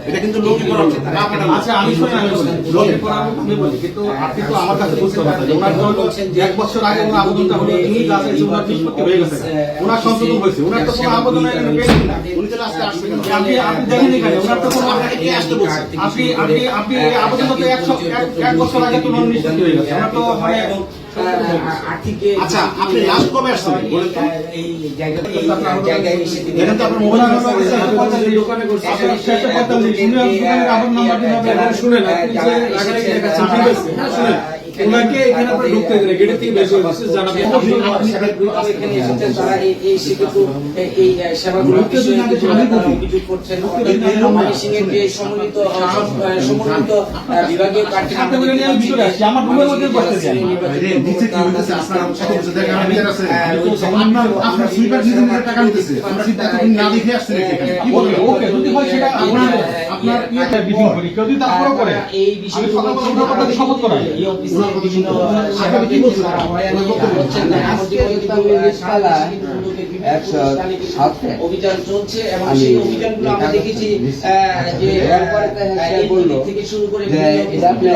এটা কিন্তু লোকই করা উচিত আচ্ছা আমি শুনে আমি বলি লোকের পর আমি বলি কিন্তু আপনি তো আমার কাছে বুঝতে পারছেন ওনার যে ওনার জন্য এক বছর আগে ওনার আবেদনটা হলো তিনি যা চাইছে ওনার নিষ্পত্তি হয়ে গেছে ওনার সংশোধন হয়েছে ওনার তো কোনো আবেদন এখানে পেয়েছেন না উনি তাহলে আজকে আসবে কেন? আপনি আপনি দেখেন এখানে ওনার তো কোনো আপনাকে কে আসতে বলছে? আপনি আপনি আপনি এই আবেদনটা তো এক- এক বছর আগে তো ওনার নিষ্পত্তি হয়ে গেছে ওনার তো মানে আচ্ছা আপনি লাস্ট কবে আসছিলেন বলেন তো এই জায়গাতে এই জায়গায় এসে তিনি দেখেন তো আপনার মোবাইল নাম্বার পঁয়তাল্লিশ দোকানে করছে আপনার শেষে পঁয়তাল্লিশ শুনেন আছে। হ্যাঁ শুনেন। ওনাকে এখানে আপনি ঢুকতে দিন গেটের থেকে বের করে দিচ্ছে এখানে এসেছেন তারা এই সেতু এই- সেবাগুলো। অভিযোগ করছেন এর যে বিভাগীয় কার্যক্রম আপনার ইয়েটা বিধিং করি কেউ যদি তারপরে করে এই বিষয়ে উঠার পর তাকে শপথ করাই এই অফিসে বিভিন্ন সেবা কি বলছেন? কথা না। আজকে অভিযান চলছে এবং সেই অভিযানগুলো আমরা দেখেছি যে সে থেকে শুরু করে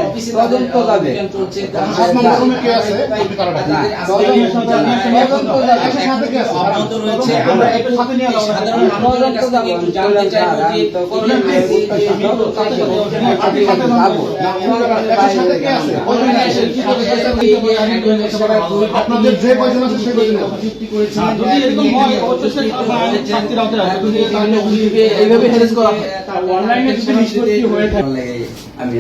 অফিসে। অভিযান চলছে। আপনাদের যে কয়জন আছে সেই কয়জন হয়। যদি এইভাবে হয়। আমি